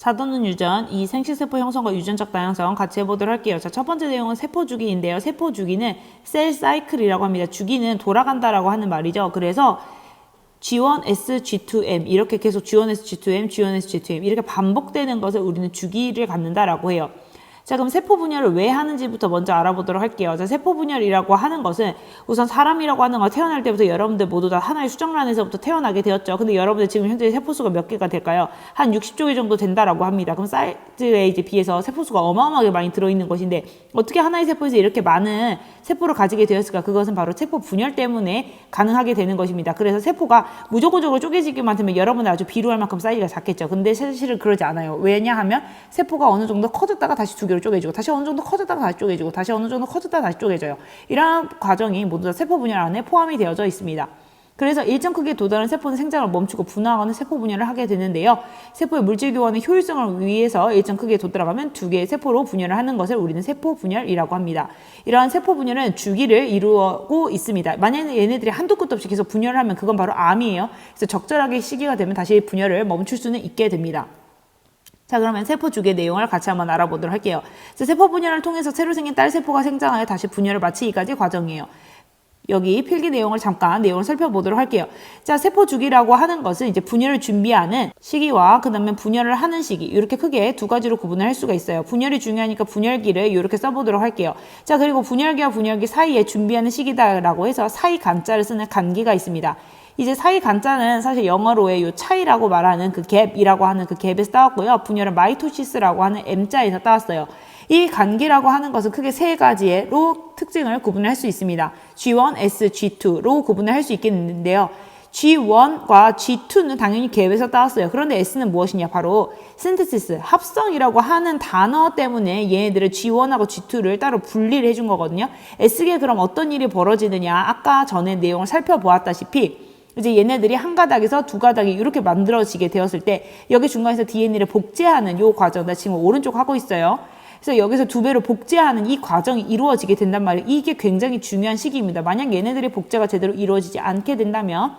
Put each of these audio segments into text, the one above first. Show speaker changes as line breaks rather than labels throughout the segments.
사도는 유전, 이 생식세포 형성과 유전적 다양성 같이 해보도록 할게요. 자, 첫 번째 내용은 세포 주기인데요. 세포 주기는 셀 사이클이라고 합니다. 주기는 돌아간다라고 하는 말이죠. 그래서 G1, S, G2M 이렇게 계속 G1, S, G2M, G1, S, G2M 이렇게 반복되는 것을 우리는 주기를 갖는다라고 해요. 자, 그럼 세포 분열을 왜 하는지부터 먼저 알아보도록 할게요. 자, 세포 분열이라고 하는 것은 우선 사람이라고 하는 거 태어날 때부터 여러분들 모두 다 하나의 수정란에서부터 태어나게 되었죠. 근데 여러분들 지금 현재 세포수가 몇 개가 될까요? 한 60조 개 정도 된다라고 합니다. 그럼 사이즈에 이제 비해서 세포수가 어마어마하게 많이 들어있는 것인데 어떻게 하나의 세포에서 이렇게 많은 세포를 가지게 되었을까? 그것은 바로 세포 분열 때문에 가능하게 되는 것입니다. 그래서 세포가 무조건적으로 쪼개지기만 되면 여러분들 아주 비루할 만큼 사이즈가 작겠죠. 근데 사실은 그러지 않아요. 왜냐하면 세포가 어느 정도 커졌다가 다시 두 개로 쪼개지고 다시 어느 정도 커졌다가 다시 쪼개지고 다시 어느 정도 커졌다가 다시 쪼개져요. 이러한 과정이 모두 다 세포 분열 안에 포함이 되어져 있습니다. 그래서 일정 크기에 도달한 세포는 생장을 멈추고 분화하거나 세포 분열을 하게 되는데요. 세포의 물질 교환의 효율성을 위해서 일정 크기에 도달하면 두 개의 세포로 분열을 하는 것을 우리는 세포 분열이라고 합니다. 이러한 세포 분열은 주기를 이루고 있습니다. 만약에 얘네들이 한도 끝도 없이 계속 분열을 하면 그건 바로 암이에요. 그래서 적절하게 시기가 되면 다시 분열을 멈출 수는 있게 됩니다. 자 그러면 세포 주기의 내용을 같이 한번 알아보도록 할게요. 자, 세포 분열을 통해서 새로 생긴 딸 세포가 생장하여 다시 분열을 마치기까지 과정이에요. 여기 필기 내용을 잠깐 내용을 살펴보도록 할게요. 자, 세포 주기라고 하는 것은 이제 분열을 준비하는 시기와 그 다음에 분열을 하는 시기 이렇게 크게 두 가지로 구분을 할 수가 있어요. 분열이 중요하니까 분열기를 이렇게 써보도록 할게요. 자, 그리고 분열기와 분열기 사이에 준비하는 시기다라고 해서 사이 간자를 쓰는 간기가 있습니다. 이제 사이 간자는 사실 영어로의 요 차이라고 말하는 그 갭이라고 하는 그 갭에서 따왔고요. 분열은 마이토시스라고 하는 M자에서 따왔어요. 이 간기라고 하는 것은 크게 세 가지로 특징을 구분할 수 있습니다. G1, S, G2로 구분을 할 수 있겠는데요. G1과 G2는 당연히 갭에서 따왔어요. 그런데 S는 무엇이냐? 바로 synthesis, 합성이라고 하는 단어 때문에 얘네들을 G1하고 G2를 따로 분리를 해준 거거든요. S계 그럼 어떤 일이 벌어지느냐? 아까 전에 내용을 살펴보았다시피 이제 얘네들이 한 가닥에서 두 가닥이 이렇게 만들어지게 되었을 때 여기 중간에서 DNA를 복제하는 요 과정, 나 지금 오른쪽 하고 있어요. 그래서 여기서 두 배로 복제하는 이 과정이 이루어지게 된단 말이에요. 이게 굉장히 중요한 시기입니다. 만약 얘네들의 복제가 제대로 이루어지지 않게 된다면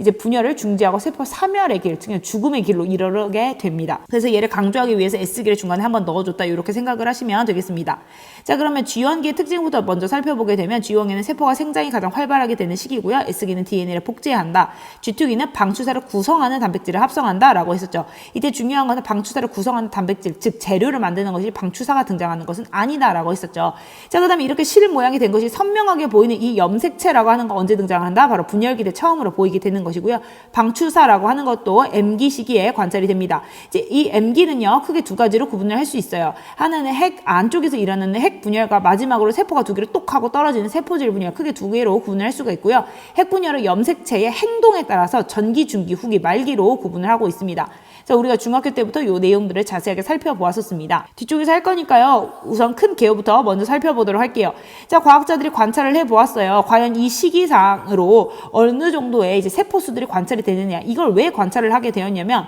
이제 분열을 중지하고 세포 사멸의 길, 즉 죽음의 길로 이르게 됩니다. 그래서 얘를 강조하기 위해서 S기를 중간에 한번 넣어줬다 이렇게 생각을 하시면 되겠습니다. 자 그러면 G1기의 특징부터 먼저 살펴보게 되면 G1기는 세포가 생장이 가장 활발하게 되는 시기고요. S기는 DNA를 복제한다. G2기는 방추사를 구성하는 단백질을 합성한다 라고 했었죠. 이때 중요한 것은 방추사를 구성하는 단백질, 즉 재료를 만드는 것이 방추사가 등장하는 것은 아니다 라고 했었죠. 자 그 다음에 이렇게 실 모양이 된 것이 선명하게 보이는 이 염색체라고 하는 거 언제 등장한다? 바로 분열기 때 처음으로 보이게 되는 것 이고요. 방추사라고 하는 것도 M기 시기에 관찰이 됩니다. 이제 이 M기는요 크게 두 가지로 구분을 할 수 있어요. 하나는 핵 안쪽에서 일어나는 핵 분열과 마지막으로 세포가 두 개로 똑 하고 떨어지는 세포질 분열 크게 두 개로 구분을 할 수가 있고요. 핵 분열은 염색체의 행동에 따라서 전기, 중기, 후기, 말기로 구분을 하고 있습니다. 자, 우리가 중학교 때부터 이 내용들을 자세하게 살펴보았었습니다. 뒤쪽에서 할 거니까요. 우선 큰 개요부터 먼저 살펴보도록 할게요. 자, 과학자들이 관찰을 해보았어요. 과연 이 시기상으로 어느 정도의 이제 세포 수들이 관찰이 되느냐. 이걸 왜 관찰을 하게 되었냐면,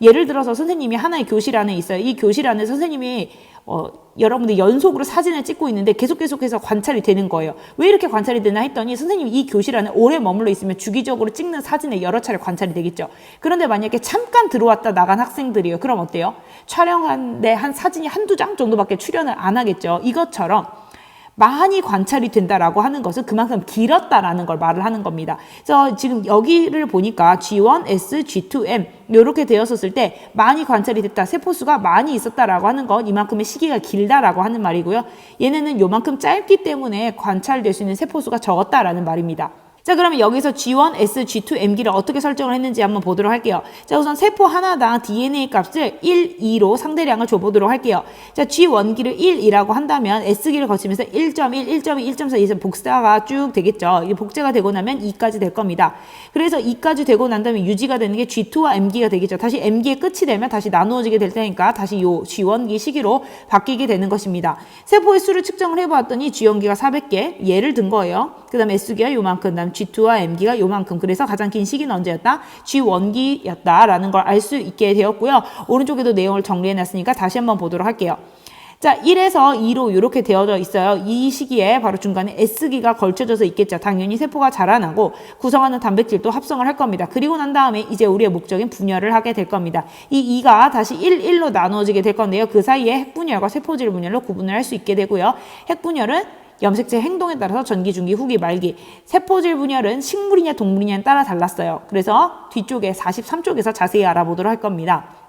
예를 들어서 선생님이 하나의 교실 안에 있어요. 이 교실 안에 선생님이 어, 여러분들 연속으로 사진을 찍고 있는데 계속 계속해서 관찰이 되는 거예요. 왜 이렇게 관찰이 되나 했더니 선생님이 이 교실 안에 오래 머물러 있으면 주기적으로 찍는 사진에 여러 차례 관찰이 되겠죠. 그런데 만약에 잠깐 들어왔다 나간 학생들이요. 그럼 어때요? 촬영한데 한 사진이 한두 장 정도밖에 출연을 안 하겠죠. 이것처럼 많이 관찰이 된다라고 하는 것은 그만큼 길었다라는 걸 말을 하는 겁니다. 그래서 지금 여기를 보니까 G1, S, G2, M 이렇게 되었었을 때 많이 관찰이 됐다. 세포수가 많이 있었다라고 하는 건 이만큼의 시기가 길다라고 하는 말이고요. 얘네는 요만큼 짧기 때문에 관찰될 수 있는 세포수가 적었다라는 말입니다. 자 그러면 여기서 G1, S, G2, M기를 어떻게 설정을 했는지 한번 보도록 할게요. 자 우선 세포 하나당 DNA 값을 1, 2로 상대량을 줘보도록 할게요. 자 G1기를 1이라고 한다면 S기를 거치면서 1.1, 1.2, 1.4 이제 복사가 쭉 되겠죠. 이게 복제가 되고 나면 2까지 될 겁니다. 그래서 2까지 되고 난 다음에 유지가 되는 게 G2와 M기가 되겠죠. 다시 M기의 끝이 되면 다시 나누어지게 될 테니까 다시 요 G1기 시기로 바뀌게 되는 것입니다. 세포의 수를 측정을 해보았더니 G1기가 400개 예를 든 거예요. 그 다음에 S기가 요만큼, 그 다음 G2와 M기가 요만큼. 그래서 가장 긴 시기는 언제였다? G1기였다라는 걸 알 수 있게 되었고요. 오른쪽에도 내용을 정리해놨으니까 다시 한번 보도록 할게요. 자, 1에서 2로 이렇게 되어져 있어요. 이 시기에 바로 중간에 S기가 걸쳐져서 있겠죠. 당연히 세포가 자라나고 구성하는 단백질도 합성을 할 겁니다. 그리고 난 다음에 이제 우리의 목적인 분열을 하게 될 겁니다. 이 2가 다시 1, 1로 나누어지게 될 건데요. 그 사이에 핵분열과 세포질 분열로 구분을 할 수 있게 되고요. 핵분열은 염색체 행동에 따라서 전기, 중기, 후기, 말기. 세포질 분열은 식물이냐 동물이냐에 따라 달랐어요. 그래서 뒤쪽에 43쪽에서 자세히 알아보도록 할 겁니다.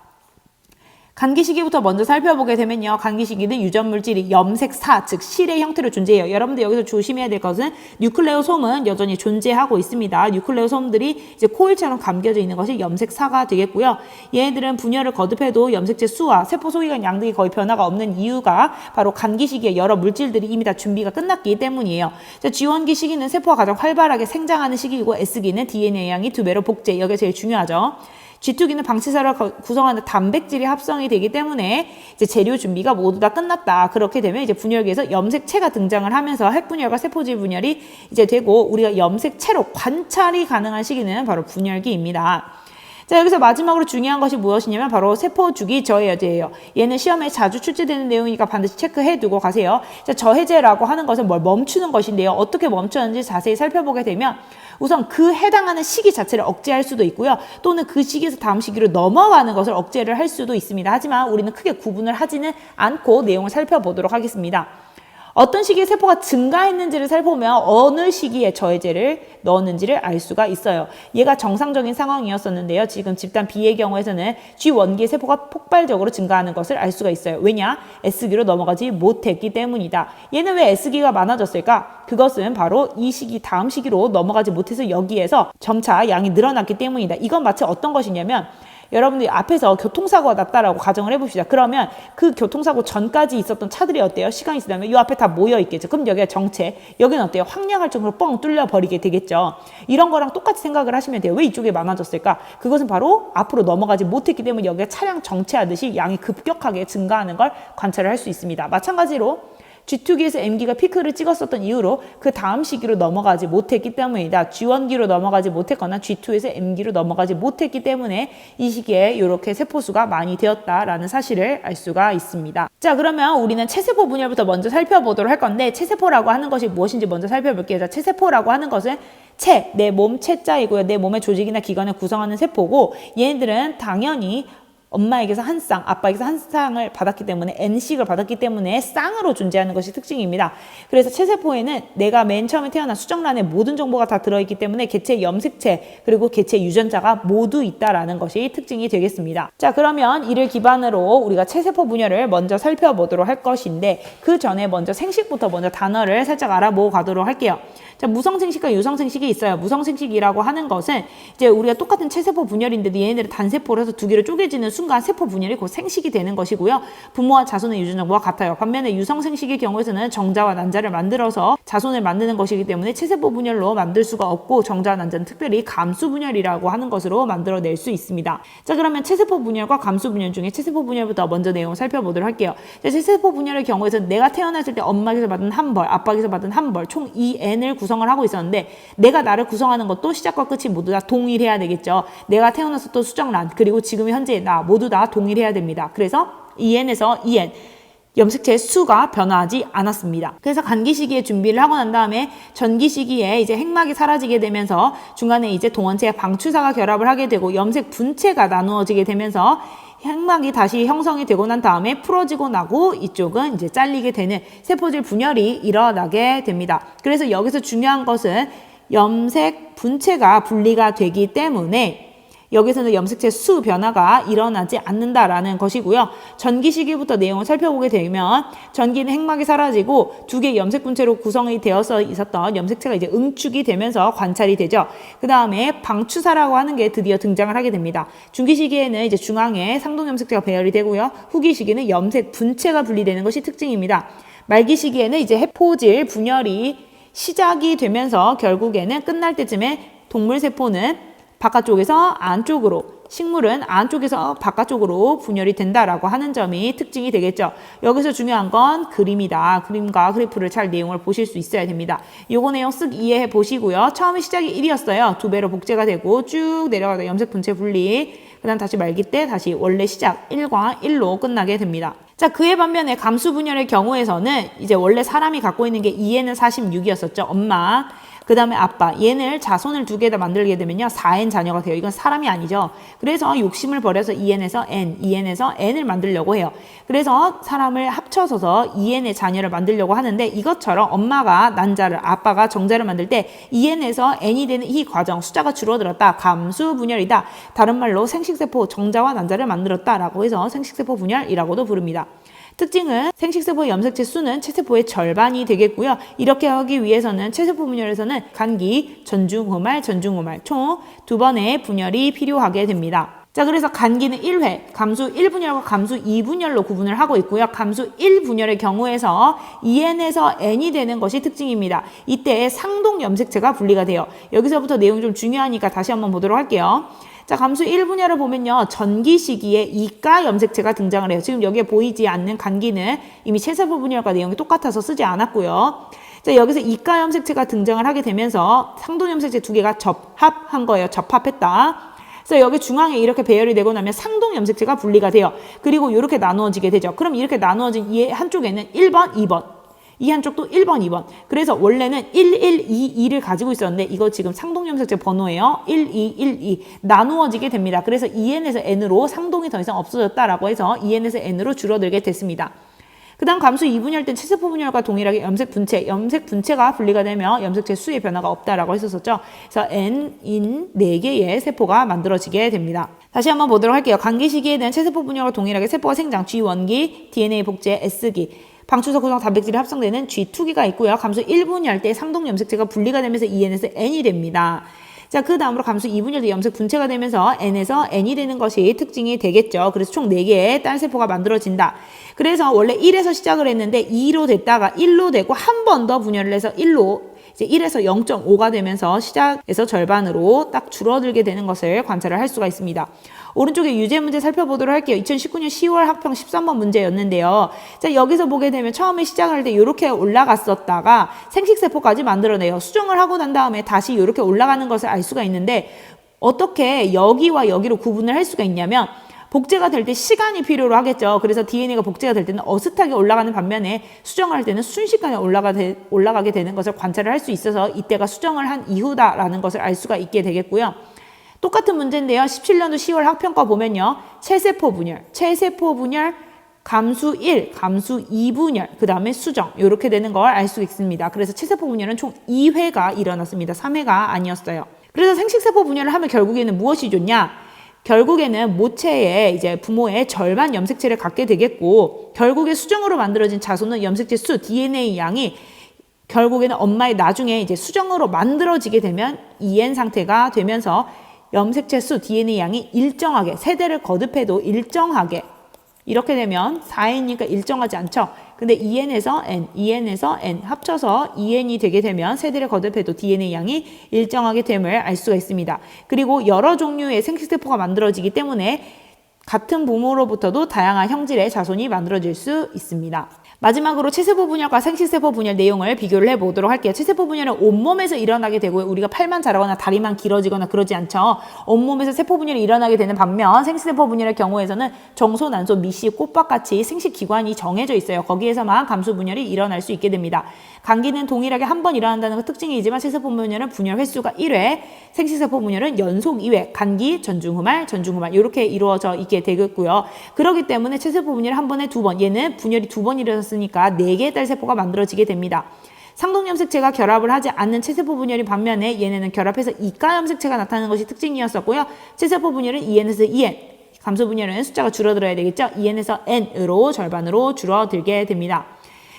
간기 시기부터 먼저 살펴보게 되면요. 간기 시기는 유전 물질이 염색사, 즉 실의 형태로 존재해요. 여러분들 여기서 조심해야 될 것은 뉴클레오솜은 여전히 존재하고 있습니다. 뉴클레오솜들이 이제 코일처럼 감겨져 있는 것이 염색사가 되겠고요. 얘네들은 분열을 거듭해도 염색체 수와 세포 소기관 양 등이 거의 변화가 없는 이유가 바로 간기 시기에 여러 물질들이 이미 다 준비가 끝났기 때문이에요. 자, 지원기 시기는 세포가 가장 활발하게 생장하는 시기이고 S기는 DNA 양이 두 배로 복제. 여기가 제일 중요하죠. G2기는 방치사를 구성하는 단백질이 합성이 되기 때문에 이제 재료 준비가 모두 다 끝났다. 그렇게 되면 이제 분열기에서 염색체가 등장을 하면서 핵분열과 세포질 분열이 이제 되고 우리가 염색체로 관찰이 가능한 시기는 바로 분열기입니다. 자, 여기서 마지막으로 중요한 것이 무엇이냐면 바로 세포 주기 저해제예요. 얘는 시험에 자주 출제되는 내용이니까 반드시 체크해 두고 가세요. 자, 저해제라고 하는 것은 뭘 멈추는 것인데요. 어떻게 멈추는지 자세히 살펴보게 되면 우선 그 해당하는 시기 자체를 억제할 수도 있고요. 또는 그 시기에서 다음 시기로 넘어가는 것을 억제를 할 수도 있습니다. 하지만 우리는 크게 구분을 하지는 않고 내용을 살펴보도록 하겠습니다. 어떤 시기에 세포가 증가했는지를 살펴보면 어느 시기에 저해제를 넣었는지를 알 수가 있어요. 얘가 정상적인 상황이었었는데요. 지금 집단 B의 경우에서는 G1기의 세포가 폭발적으로 증가하는 것을 알 수가 있어요. 왜냐? S기로 넘어가지 못했기 때문이다. 얘는 왜 S기가 많아졌을까? 그것은 바로 이 시기 다음 시기로 넘어가지 못해서 여기에서 점차 양이 늘어났기 때문이다. 이건 마치 어떤 것이냐면 여러분들이 앞에서 교통사고가 났다라고 가정을 해봅시다. 그러면 그 교통사고 전까지 있었던 차들이 어때요? 시간이 지나면 이 앞에 다 모여 있겠죠. 그럼 여기가 정체, 여기는 어때요? 황량할 정도로 뻥 뚫려 버리게 되겠죠. 이런 거랑 똑같이 생각을 하시면 돼요. 왜 이쪽에 많아졌을까? 그것은 바로 앞으로 넘어가지 못했기 때문에 여기가 차량 정체하듯이 양이 급격하게 증가하는 걸 관찰을 할 수 있습니다. 마찬가지로 G2기에서 M기가 피크를 찍었었던 이후로 그 다음 시기로 넘어가지 못했기 때문이다. G1기로 넘어가지 못했거나 G2에서 M기로 넘어가지 못했기 때문에 이 시기에 이렇게 세포수가 많이 되었다라는 사실을 알 수가 있습니다. 자 그러면 우리는 체세포 분열부터 먼저 살펴보도록 할 건데 체세포라고 하는 것이 무엇인지 먼저 살펴볼게요. 자 체세포라고 하는 것은 체, 내 몸 체자이고요. 내 몸의 조직이나 기관을 구성하는 세포고 얘네들은 당연히 엄마에게서 한 쌍, 아빠에게서 한 쌍을 받았기 때문에 N식을 받았기 때문에 쌍으로 존재하는 것이 특징입니다. 그래서 체세포에는 내가 맨 처음에 태어난 수정란에 모든 정보가 다 들어있기 때문에 개체 염색체 그리고 개체 유전자가 모두 있다라는 것이 특징이 되겠습니다. 자 그러면 이를 기반으로 우리가 체세포 분열을 먼저 살펴보도록 할 것인데 그 전에 먼저 생식부터 먼저 단어를 살짝 알아보고 가도록 할게요. 자, 무성생식과 유성생식이 있어요. 무성생식이라고 하는 것은 이제 우리가 똑같은 체세포 분열인데도 얘네들은 단세포로 해서 두 개로 쪼개지는 순간 세포 분열이 곧 생식이 되는 것이고요. 부모와 자손의 유전 정보와 같아요. 반면에 유성생식의 경우에서는 정자와 난자를 만들어서 자손을 만드는 것이기 때문에 체세포 분열로 만들 수가 없고 정자와 난자는 특별히 감수 분열이라고 하는 것으로 만들어낼 수 있습니다. 자, 그러면 체세포 분열과 감수 분열 중에 체세포 분열부터 먼저 내용을 살펴보도록 할게요. 자, 체세포 분열의 경우에서는 내가 태어났을 때 엄마에게서 받은 한 벌, 아빠에게서 받은 한 벌, 총 2n을 구 성을 하고 있었는데 내가 나를 구성하는 것도 시작과 끝이 모두 다 동일해야 되겠죠. 내가 태어났었던 수정란 그리고 지금 현재 나 모두 다 동일해야 됩니다. 그래서 EN에서 EN 염색체의 수가 변화하지 않았습니다. 그래서 간기 시기에 준비를 하고 난 다음에 전기 시기에 이제 핵막이 사라지게 되면서 중간에 이제 동원체와 방추사가 결합을 하게 되고 염색 분체가 나누어지게 되면서 핵막이 다시 형성이 되고 난 다음에 풀어지고 나고 이쪽은 이제 잘리게 되는 세포질 분열이 일어나게 됩니다. 그래서 여기서 중요한 것은 염색 분체가 분리가 되기 때문에 여기서는 염색체 수 변화가 일어나지 않는다라는 것이고요. 전기 시기부터 내용을 살펴보게 되면 전기는 핵막이 사라지고 두 개의 염색 분체로 구성이 되어서 있었던 염색체가 이제 응축이 되면서 관찰이 되죠. 그 다음에 방추사라고 하는 게 드디어 등장을 하게 됩니다. 중기 시기에는 이제 중앙에 상동 염색체가 배열이 되고요. 후기 시기는 염색 분체가 분리되는 것이 특징입니다. 말기 시기에는 이제 해포질 분열이 시작이 되면서 결국에는 끝날 때쯤에 동물 세포는 바깥쪽에서 안쪽으로 식물은 안쪽에서 바깥쪽으로 분열이 된다라고 하는 점이 특징이 되겠죠. 여기서 중요한 건 그림이다. 그림과 그래프를 잘 내용을 보실 수 있어야 됩니다. 요거 내용 쓱 이해해 보시고요. 처음에 시작이 1이었어요. 두 배로 복제가 되고 쭉 내려가다 염색 분체 분리. 그 그다음 다시 말기 때 다시 원래 시작 1과 1로 끝나게 됩니다. 자, 그에 반면에 감수 분열의 경우에서는 이제 원래 사람이 갖고 있는 게 2n은 46이었었죠. 엄마. 그 다음에 아빠. 얘를 자손을 두 개 다 만들게 되면요. 4n 자녀가 돼요. 이건 사람이 아니죠. 그래서 욕심을 버려서 2n에서 n, 2n에서 n을 만들려고 해요. 그래서 사람을 합쳐서서 2n의 자녀를 만들려고 하는데 이것처럼 엄마가 난자를, 아빠가 정자를 만들 때 2n에서 n이 되는 이 과정, 숫자가 줄어들었다. 감수 분열이다. 다른 말로 생 식세포 정자와 난자를 만들었다라고 해서 생식세포 분열이라고도 부릅니다. 특징은 생식세포의 염색체 수는 체세포의 절반이 되겠고요. 이렇게 하기 위해서는 체세포 분열에서는 간기, 전중호말, 전중호말 총 두 번의 분열이 필요하게 됩니다. 자, 그래서 간기는 1회, 감수 1분열과 감수 2분열로 구분을 하고 있고요. 감수 1분열의 경우에서 2n에서 n이 되는 것이 특징입니다. 이때 상동 염색체가 분리가 돼요. 여기서부터 내용 좀 중요하니까 다시 한번 보도록 할게요. 자, 감수 1분야를 보면요. 전기 시기에 이가 염색체가 등장을 해요. 지금 여기에 보이지 않는 간기는 이미 체세포 분열과 내용이 똑같아서 쓰지 않았고요. 자, 여기서 이가 염색체가 등장을 하게 되면서 상동 염색체 두 개가 접합한 거예요. 접합했다. 그래서 여기 중앙에 이렇게 배열이 되고 나면 상동 염색체가 분리가 돼요. 그리고 이렇게 나누어지게 되죠. 그럼 이렇게 나누어진 이 한쪽에는 1번, 2번. 이 한쪽도 1번, 2번. 그래서 원래는 1, 1, 2, 2를 가지고 있었는데 이거 지금 상동염색체 번호예요. 1, 2, 1, 2 나누어지게 됩니다. 그래서 2n에서 n으로 상동이 더 이상 없어졌다라고 해서 2n에서 n으로 줄어들게 됐습니다. 그 다음 감수 2분열 땐 체세포 분열과 동일하게 염색 분체, 염색 분체가 분리가 되면 염색체 수의 변화가 없다라고 했었었죠. 그래서 N인 4개의 세포가 만들어지게 됩니다. 다시 한번 보도록 할게요. 감기 시기에 대한 체세포 분열과 동일하게 세포가 생장, G1기, DNA 복제, S기, 방출석 구성 단백질이 합성되는 G2기가 있고요. 감수 1분열 때 상동 염색체가 분리가 되면서 EN에서 N이 됩니다. 자, 그 다음으로 감수 2분열 때 염색 분체가 되면서 N에서 N이 되는 것이 특징이 되겠죠. 그래서 총 4개의 딸세포가 만들어진다. 그래서 원래 1에서 시작을 했는데 2로 됐다가 1로 되고 한 번 더 분열을 해서 1로 이제 1에서 0.5가 되면서 시작에서 절반으로 딱 줄어들게 되는 것을 관찰을 할 수가 있습니다. 오른쪽에 유제 문제 살펴보도록 할게요. 2019년 10월 학평 13번 문제였는데요. 자, 여기서 보게 되면 처음에 시작할 때 이렇게 올라갔었다가 생식세포까지 만들어내요. 수정을 하고 난 다음에 다시 이렇게 올라가는 것을 알 수가 있는데 어떻게 여기와 여기로 구분을 할 수가 있냐면 복제가 될 때 시간이 필요로 하겠죠. 그래서 DNA가 복제가 될 때는 어슷하게 올라가는 반면에 수정을 할 때는 순식간에 올라가 되, 올라가게 되는 것을 관찰을 할 수 있어서 이때가 수정을 한 이후다라는 것을 알 수가 있게 되겠고요. 똑같은 문제인데요. 17년 도 10월 학평가 보면요. 체세포 분열, 체세포 분열, 감수 1, 감수 2분열, 그 다음에 수정 이렇게 되는 걸 알 수 있습니다. 그래서 체세포 분열은 총 2회가 일어났습니다. 3회가 아니었어요. 그래서 생식세포 분열을 하면 결국에는 무엇이 좋냐? 결국에는 모체의 이제 부모의 절반 염색체를 갖게 되겠고 결국에 수정으로 만들어진 자손은 염색체 수 DNA 양이 결국에는 엄마의 나중에 이제 수정으로 만들어지게 되면 EN 상태가 되면서 염색체 수 DNA 양이 일정하게 세대를 거듭해도 일정하게 이렇게 되면 4n이니까 일정하지 않죠. 근데 2n에서 n, 2n에서 n 합쳐서 2n이 되게 되면 세대를 거듭해도 DNA 양이 일정하게 됨을 알 수가 있습니다. 그리고 여러 종류의 생식세포가 만들어지기 때문에 같은 부모로부터도 다양한 형질의 자손이 만들어질 수 있습니다. 마지막으로 체세포 분열과 생식세포 분열 내용을 비교를 해보도록 할게요. 체세포 분열은 온몸에서 일어나게 되고 우리가 팔만 자라거나 다리만 길어지거나 그러지 않죠. 온몸에서 세포 분열이 일어나게 되는 반면 생식세포 분열의 경우에서는 정소, 난소, 미시, 꽃밭같이 생식기관이 정해져 있어요. 거기에서만 감수 분열이 일어날 수 있게 됩니다. 감기는 동일하게 한 번 일어난다는 것 특징이지만 체세포 분열은 분열 횟수가 1회, 생식세포 분열은 연속 2회, 감기, 전중후말, 전중후말 이렇게 이루어져 있게 되겠고요. 그렇기 때문에 체세포 분열 한 번에 두 번, 얘는 분열이 두 번 일어났으니 까네 개의 딸 세포가 만들어지게 됩니다. 상동염색체가 결합을 하지 않는 체세포 분열이 반면에 얘네는 결합해서 이가염색체가 나타나는 것이 특징이었었고요. 체세포 분열은 2n에서 2n, 감소 분열은 숫자가 줄어들어야 되겠죠. 2n에서 n으로 절반으로 줄어들게 됩니다.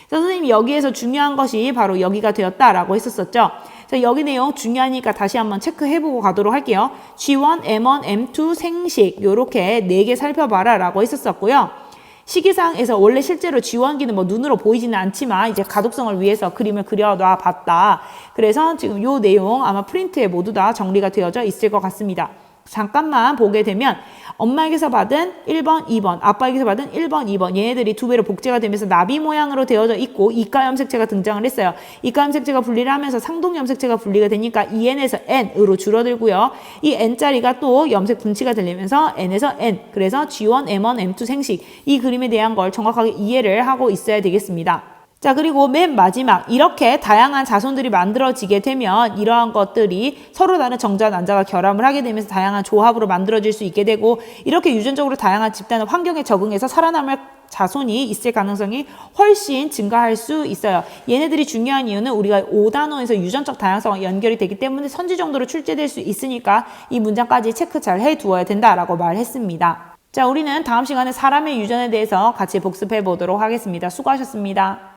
자, 선생님이 여기에서 중요한 것이 바로 여기가 되었다라고 했었었죠. 자, 여기 내용 중요하니까 다시 한번 체크해보고 가도록 할게요. G1, M1, M2 생식 요렇게 네 개 살펴봐라 라고 했었었고요. 시기상에서 원래 실제로 지원기는 뭐 눈으로 보이지는 않지만 이제 가독성을 위해서 그림을 그려놔 봤다. 그래서 지금 요 내용 아마 프린트에 모두 다 정리가 되어져 있을 것 같습니다. 잠깐만 보게 되면 엄마에게서 받은 1번, 2번, 아빠에게서 받은 1번, 2번 얘네들이 두 배로 복제가 되면서 나비 모양으로 되어져 있고 이가 염색체가 등장을 했어요. 이가 염색체가 분리를 하면서 상동 염색체가 분리가 되니까 EN에서 N으로 줄어들고요. 이 N자리가 또 염색 분치가 되면서 N에서 N 그래서 G1, M1, M2 생식 이 그림에 대한 걸 정확하게 이해를 하고 있어야 되겠습니다. 자, 그리고 맨 마지막, 이렇게 다양한 자손들이 만들어지게 되면 이러한 것들이 서로 다른 정자, 난자가 결합을 하게 되면서 다양한 조합으로 만들어질 수 있게 되고, 이렇게 유전적으로 다양한 집단의 환경에 적응해서 살아남을 자손이 있을 가능성이 훨씬 증가할 수 있어요. 얘네들이 중요한 이유는 우리가 5단원에서 유전적 다양성과 연결이 되기 때문에 선지 정도로 출제될 수 있으니까 이 문장까지 체크 잘 해두어야 된다라고 말했습니다. 자, 우리는 다음 시간에 사람의 유전에 대해서 같이 복습해 보도록 하겠습니다. 수고하셨습니다.